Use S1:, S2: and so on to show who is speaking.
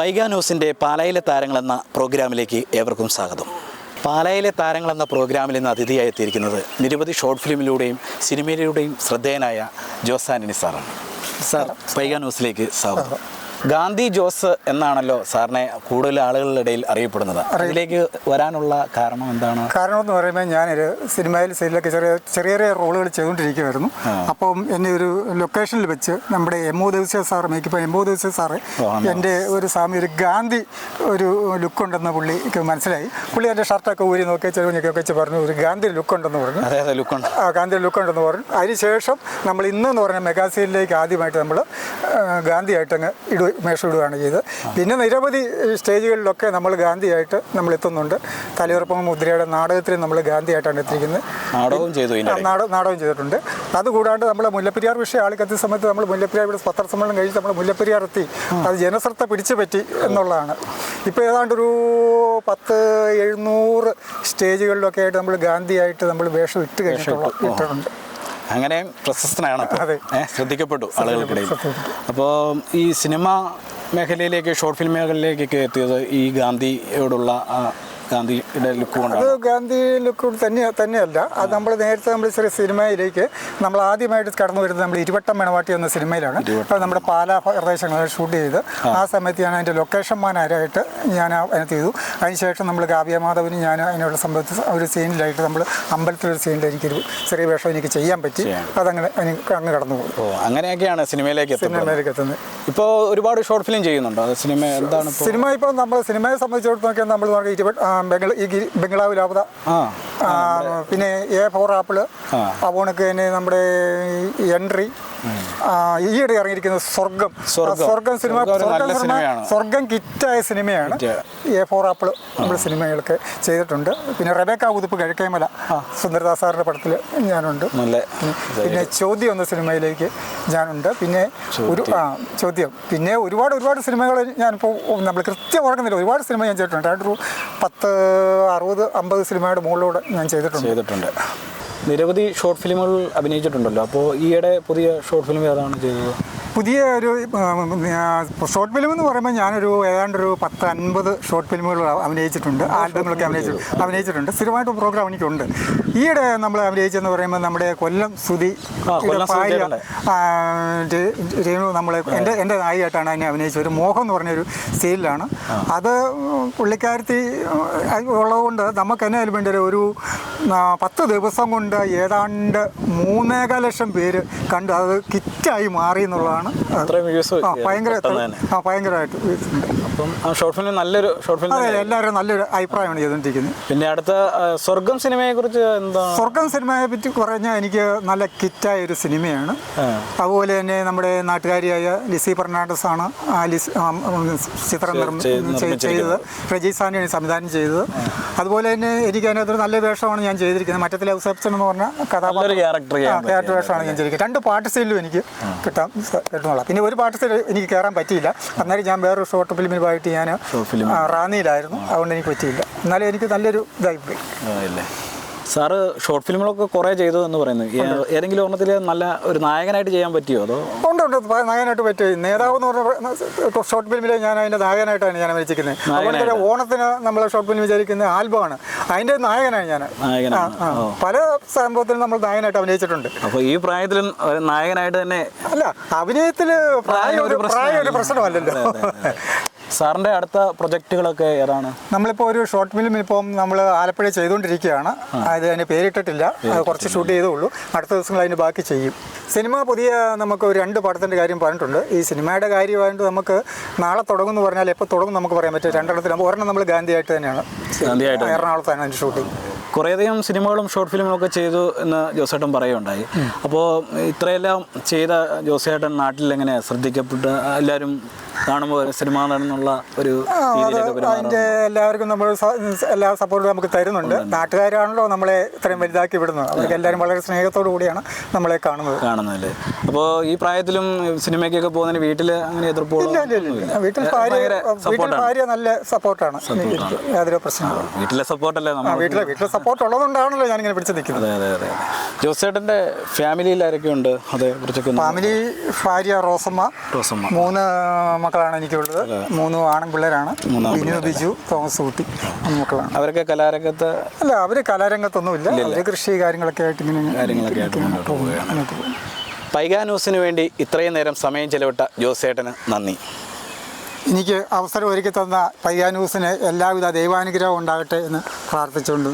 S1: പൈഗ ന്യൂസിന്റെ പാലായിലെ താരങ്ങൾ എന്ന പ്രോഗ്രാമിലേക്ക് ഏവർക്കും സ്വാഗതം. പാലായിലെ താരങ്ങൾ എന്ന പ്രോഗ്രാമിൽ ഇന്ന് അതിഥിയായി എത്തിയിരിക്കുന്നത് നിരവധി ഷോർട്ട് ഫിലിമിലൂടെയും സിനിമയിലൂടെയും ശ്രദ്ധേയനായ ജോസ് ആന്റണി സാറാണ്. സാർ പൈഗ ന്യൂസിലേക്ക് സ്വാഗതം. ഗാന്ധി ജോസ് എന്നാണല്ലോ സാറിനെ കൂടുതൽ ആളുകളുടെ ഇടയിൽ അറിയപ്പെടുന്നത് അതിലേക്ക് വരാനുള്ള കാരണം എന്താണ്?
S2: കാരണം എന്ന് പറയുമ്പോൾ ഞാനൊരു സിനിമയിൽ സൈഡിലൊക്കെ ചെറിയ ചെറിയ ചെറിയ റോളുകൾ ചെയ്തുകൊണ്ടിരിക്കുമായിരുന്നു അപ്പം എന്നെ ഒരു ലൊക്കേഷനിൽ വെച്ച് നമ്മുടെ എം ഒ ദേവസ്യ സാർ മേക്കിപ്പോൾ എം ഒ ദേവസ്യ സാറ് എന്റെ ഒരു സ്വാമി ഒരു ഗാന്ധി ഒരു ലുക്ക് ഉണ്ടെന്ന് പുള്ളിക്ക് മനസ്സിലായി. പുള്ളി എന്റെ ഷർട്ടൊക്കെ ഊരി നോക്കി ചെറുപഞ്ഞൊക്കെ വെച്ച് പറഞ്ഞു ഒരു ഗാന്ധി ലുക്ക് ഉണ്ടെന്ന് പറഞ്ഞു ആ ഗാന്ധി ലുക്ക് ഉണ്ടെന്ന് പറഞ്ഞു. അതിനുശേഷം നമ്മൾ ഇന്നെന്ന് പറഞ്ഞ മെഗാസീനിലേക്ക് ആദ്യമായിട്ട് നമ്മൾ ഗാന്ധിയായിട്ട് അങ്ങ് ഇടു മേഷം ഇടുകയാണ് ചെയ്തത്. പിന്നെ നിരവധി സ്റ്റേജുകളിലൊക്കെ നമ്മൾ ഗാന്ധിയായിട്ട് നമ്മൾ എത്തുന്നുണ്ട്. തലയുറപ്പം മുദ്രയുടെ നാടകത്തിൽ നമ്മൾ ഗാന്ധിയായിട്ടാണ് എത്തിയിരിക്കുന്നത്.
S1: നാടകവും ചെയ്തു
S2: നാടകം ചെയ്തിട്ടുണ്ട്. അതുകൂടാണ്ട് നമ്മൾ മുല്ലപ്പെരിയാർ വിഷയം ആളിക്കത്തിയ സമയത്ത് നമ്മൾ മുല്ലപ്പെരിയാർ ഇവിടെ പത്രസമ്മേളനം കഴിച്ച് നമ്മൾ മുല്ലപ്പെരിയാർ എത്തി. അത് ജനശ്രദ്ധ പിടിച്ചു പറ്റി എന്നുള്ളതാണ്. ഇപ്പോൾ ഏതാണ്ട് ഒരു പത്ത് എഴുന്നൂറ് സ്റ്റേജുകളിലൊക്കെ ആയിട്ട് നമ്മൾ ഗാന്ധിയായിട്ട് നമ്മൾ വേഷം ഇട്ട് കഴിഞ്ഞിട്ടുള്ള ഇട്ടിട്ടുണ്ട്.
S1: അങ്ങനെ പ്രശസ്തനാണ് ശ്രദ്ധിക്കപ്പെട്ടു ആളുകൾക്കിടയിൽ. അപ്പോൾ ഈ സിനിമ മേഖലയിലേക്ക് ഷോർട്ട് ഫിലിം മേഖലയിലേക്കൊക്കെ എത്തിയത് ഈ ഗാന്ധിയോടുള്ള ഗാന്ധിയുടെ ലുക്ക്
S2: അത് ഗാന്ധി ലുക്ക് തന്നെ തന്നെയല്ല. അത് നമ്മൾ നേരത്തെ നമ്മൾ ചെറിയ സിനിമയിലേക്ക് നമ്മൾ ആദ്യമായിട്ട് കടന്നു വരുന്നത് നമ്മൾ ഇരുവട്ടം മണവാട്ടി എന്ന സിനിമയിലാണ്. അപ്പോൾ നമ്മുടെ പാലാ പ്രദേശങ്ങളിൽ ഷൂട്ട് ചെയ്ത് ആ. സമയത്ത് ഞാൻ അതിന്റെ ലൊക്കേഷൻ മാനായിട്ട് ഞാൻ അതിനകത്ത് ചെയ്തു. അതിനുശേഷം നമ്മൾ കാവ്യമാധവന് ഞാൻ അതിനുള്ള സംഭവത്തിൽ ഒരു സീനിലായിട്ട് നമ്മൾ അമ്പലത്തിലൊരു സീനിൽ എനിക്കൊരു ചെറിയ വേഷം എനിക്ക് ചെയ്യാൻ പറ്റി. അതങ്ങനെ എനിക്ക് അങ്ങ് കടന്നു പോകും
S1: അങ്ങനെയൊക്കെയാണ് സിനിമയിലേക്ക്
S2: സിനിമയിലേക്ക് എത്തുന്നത്.
S1: ഇപ്പോൾ ഒരുപാട് ഷോർട്ട് ഫിലിം ചെയ്യുന്നുണ്ടോ? സിനിമ എന്താണ്
S2: സിനിമ ഇപ്പോൾ നമ്മൾ സിനിമയെ സംബന്ധിച്ചിടത്തോളം നമ്മൾ നോക്കി ഈ
S1: ആ.
S2: ആ, പിന്നെ എ ഫോർ
S1: ആപ്പിൾ.
S2: അപ്പോണക്ക് തന്നെ നമ്മുടെ എൻട്രി. ഈയിടെ ഇറങ്ങിയിരിക്കുന്ന സ്വർഗം.
S1: സ്വർഗം.
S2: സിനിമ
S1: സ്വർഗം
S2: സിനിമ സ്വർഗം കിറ്റായ സിനിമയാണ്. എ ഫോർ ആപ്പിൾ നമ്മുടെ സിനിമകളൊക്കെ ചെയ്തിട്ടുണ്ട്. പിന്നെ റബേക്ക ഉതുപ്പ് കിഴക്കേമല സുന്ദരദാസ് സാറിന്റെ പടത്തിൽ ഞാനുണ്ട്. പിന്നെ ചോദ്യം എന്ന സിനിമയിലേക്ക് ഞാനുണ്ട്. പിന്നെ ഒരു ആ ചോദ്യം. പിന്നെ ഒരുപാട് ഒരുപാട് സിനിമകൾ ഞാനിപ്പോൾ നമ്മൾ കൃത്യം ഓർക്കുന്നില്ല. ഒരുപാട് സിനിമ ഞാൻ ചെയ്തിട്ടുണ്ട്. ഒരു പത്ത് അറുപത് അമ്പത് സിനിമയുടെ മുകളിലൂടെ ഞാൻ ചെയ്തിട്ടുണ്ട്.
S1: ചെയ്തിട്ടുണ്ട്. നിരവധി ഷോർട്ട് ഫിലിമുകൾ അഭിനയിച്ചിട്ടുണ്ടല്ലോ. അപ്പോൾ ഈയിടെ പുതിയ ഷോർട്ട് ഫിലിം ഏതാണ് ചെയ്തത്?
S2: പുതിയ ഒരു ഷോർട്ട് ഫിലിം എന്ന് പറയുമ്പോൾ ഞാനൊരു ഏതാണ്ട് ഒരു പത്ത് അൻപത് ഷോർട്ട് ഫിലിമുകൾ അഭിനയിച്ചിട്ടുണ്ട് ആൽബങ്ങളൊക്കെ അഭിനയിച്ചു അഭിനയിച്ചിട്ടുണ്ട്. സ്ഥിരമായിട്ട് പ്രോഗ്രാം എനിക്കുണ്ട് ഈയിടെ നമ്മൾ അഭിനയിച്ചെന്ന് പറയുമ്പോൾ നമ്മുടെ കൊല്ലം
S1: സുതി
S2: ഭാര്യ രേണു നമ്മൾ എന്റെ എന്റെ നായികയായിട്ടാണ് അതിനെ അഭിനയിച്ചത് ഒരു മോഹം എന്ന് പറഞ്ഞൊരു സീരിയലാണ്. അത് പുള്ളിക്കാരത്തി ഉള്ളതുകൊണ്ട് നമുക്ക് എന്നെ അതിൽ വേണ്ടി ഒരു പത്ത് ദിവസം കൊണ്ട് ഏതാണ്ട് മൂന്നേകാൽ ലക്ഷം പേര് കണ്ട് അത് കിറ്റായി മാറി എന്നുള്ളതാണ്. ഭയങ്കര ആ ഭയങ്കരമായിട്ട്.
S1: അപ്പം ഷോർട്ട് ഫിലിം നല്ലൊരു ഷോർട്ട് ഫിലിം
S2: അതെ എല്ലാവരും നല്ലൊരു അഭിപ്രായമാണ് ചെയ്തുകൊണ്ടിരിക്കുന്നത്.
S1: പിന്നെ അടുത്ത സ്വർഗം സിനിമയെ കുറിച്ച് എന്താ
S2: സ്വർഗം സിനിമയെ പറ്റി പറഞ്ഞാൽ എനിക്ക് നല്ല കിറ്റായ ഒരു സിനിമയാണ്. അതുപോലെ തന്നെ നമ്മുടെ നാട്ടുകാരിയായ ലിസി ഫെർണാണ്ടസ് ആണ് ചിത്രം നിർമ്മിച്ചത്
S1: ചെയ്ത്
S2: ചെയ്തത്. രജീസാനാണ് സംവിധാനം ചെയ്തത്. അതുപോലെ തന്നെ എനിക്ക് അതിനകത്തൊരു നല്ല വേഷമാണ് ഞാൻ ചെയ്തിരിക്കുന്നത്. മറ്റത്തിലെ ഔസപ്സൺ എന്ന് പറഞ്ഞ കഥാപാത്ര.
S1: ക്യാരക്ടർ
S2: വേഷമാണ് ഞാൻ ചെയ്തിരിക്കുന്നത്. രണ്ട് പാട്ട് സ്റ്റൈലും എനിക്ക് കിട്ടാൻ കിട്ടുന്നുള്ള പിന്നെ ഒരു പാട്ട് സ്റ്റൈൽ എനിക്ക് കയറാൻ പറ്റിയില്ല. അന്നേരം ഞാൻ വേറൊരു ഷോർട്ട് ഫിലിമിനുമായിട്ട് ഞാൻ. റാന്നിയിലായിരുന്നു. അതുകൊണ്ട് എനിക്ക് പറ്റിയില്ല. എന്നാലും എനിക്ക് നല്ലൊരു ഇതായി പോയി
S1: സാറ് ഷോർട്ട് ഫിലിമുകളൊക്കെ കുറേ ചെയ്തു എന്ന് പറയുന്നു. ഏതെങ്കിലും ഒരെണ്ണത്തിൽ നല്ല ഒരു നായകനായിട്ട് ചെയ്യാൻ പറ്റിയോ? അതോ
S2: ഉണ്ട് നായകനായിട്ട് പറ്റും. നേതാവ് എന്ന് പറഞ്ഞ ഷോർട്ട് ഫിലിമിലെ ഞാൻ അതിന്റെ നായകനായിട്ടാണ് ഞാൻ വിളിച്ചിരിക്കുന്നത് അതുപോലെ തന്നെ ഓണത്തിന് നമ്മൾ ഷോർട്ട് ഫിലിം വിചാരിക്കുന്ന ആൽബമാണ്. അതിന്റെ നായകനാണ്. ഞാൻ പല സംഭവത്തിലും നമ്മൾ നായകനായിട്ട് അഭിനയിച്ചിട്ടുണ്ട്.
S1: അപ്പോൾ ഈ പ്രായത്തിലും നായകനായിട്ട് തന്നെ
S2: അല്ല അഭിനയത്തിൽ പ്രായം ഒരു പ്രായം ഒരു പ്രശ്നമല്ലല്ലോ.
S1: സാറിന്റെ അടുത്ത പ്രൊജക്റ്റുകളൊക്കെ ഏതാണ്?
S2: നമ്മളിപ്പോൾ ഒരു ഷോർട്ട് ഫിലിം ഇപ്പം നമ്മൾ ആലപ്പുഴ ചെയ്തുകൊണ്ടിരിക്കുകയാണ്. അത് അതിന് പേരിട്ടിട്ടില്ല. അത് കുറച്ച് ഷൂട്ട് ചെയ്തേ ഉള്ളൂ അടുത്ത ദിവസങ്ങൾ അതിന് ബാക്കി ചെയ്യും. സിനിമ പുതിയ നമുക്ക് ഒരു രണ്ട് പടത്തിന്റെ കാര്യം പറഞ്ഞിട്ടുണ്ട്. ഈ സിനിമയുടെ കാര്യമായിട്ട് നമുക്ക് നാളെ തുടങ്ങും എന്ന് പറഞ്ഞാൽ എപ്പോൾ തുടങ്ങും നമുക്ക് പറയാൻ പറ്റും രണ്ടെണ്ണത്തിൽ ഒരെണ്ണം നമ്മൾ ഗാന്ധിയായിട്ട് തന്നെയാണ്. എറണാകുളത്താണ് അതിന്റെ ഷൂട്ടിങ്
S1: കുറേയധികം സിനിമകളും ഷോർട്ട് ഫിലിമും ഒക്കെ ചെയ്തു എന്ന് ജോസേട്ടൻ പറയുകയുണ്ടായി. അപ്പോൾ ഇത്രയെല്ലാം ചെയ്ത ജോസേട്ടൻ നാട്ടിൽ എങ്ങനെ ശ്രദ്ധിക്കപ്പെട്ട് എല്ലാവരും കാണുമ്പോൾ സിനിമ നടന്നുള്ള ഒരു
S2: അതിന്റെ എല്ലാവർക്കും നമ്മൾ എല്ലാ സപ്പോർട്ടും നമുക്ക് തരുന്നുണ്ട്. നാട്ടുകാരാണല്ലോ നമ്മളെ ഇത്രയും വലുതാക്കി വിടുന്നത്. അവർക്ക് എല്ലാവരും വളരെ സ്നേഹത്തോടു കൂടിയാണ് നമ്മളെ കാണുന്നത്.
S1: കാണുന്നതല്ലേ അപ്പോൾ ഈ പ്രായത്തിലും സിനിമയ്ക്കൊക്കെ പോകുന്നതിന് വീട്ടിൽ അങ്ങനെ
S2: ഇല്ല വീട്ടിൽ ഭാര്യ
S1: ഭയങ്കര
S2: വീട്ടിൽ ഭാര്യ നല്ല സപ്പോർട്ടാണ് യാതൊരു പ്രശ്നമില്ല
S1: വീട്ടിലെ സപ്പോർട്ടല്ലേ
S2: വീട്ടിലെ വീട്ടിലെ സപ്പോർട്ട് ഉള്ളതുകൊണ്ടാണല്ലോ ഞാനിങ്ങനെ പിടിച്ചു നിൽക്കുന്നത്.
S1: അതെ അതെ അതെ. ജോസേട്ടന്റെ ഫാമിലിയിൽ ആരൊക്കെ ഉണ്ട് അതേ
S2: ഫാമിലി ഭാര്യ റോസമ്മ
S1: റോസമ്മ.
S2: മൂന്ന് മക്കളാണ് എനിക്കുള്ളത്. മൂന്ന് ആൺപിള്ളേരാണ് ബിനു ബിജു തോമസ് കുട്ടി മക്കളാണ്.
S1: അവരൊക്കെ കലാരംഗത്ത്
S2: അല്ല അവർ കലാരംഗത്തൊന്നുമില്ല. അവർ കൃഷി കാര്യങ്ങളൊക്കെ ആയിട്ട് ഇങ്ങനെ
S1: കാര്യങ്ങളൊക്കെ ആയിട്ട് മുന്നോട്ട് പോവുകയാണ്. വേണ്ടി ഇത്രയും നേരം സമയം ചെലവിട്ട ജോസേട്ടന് നന്ദി.
S2: എനിക്ക് അവസരം ഒരുക്കി തന്ന പയ്യാനൂസിന് എല്ലാവിധ ദൈവാനുഗ്രഹവും ഉണ്ടാകട്ടെ എന്ന് പ്രാർത്ഥിച്ചുകൊണ്ട്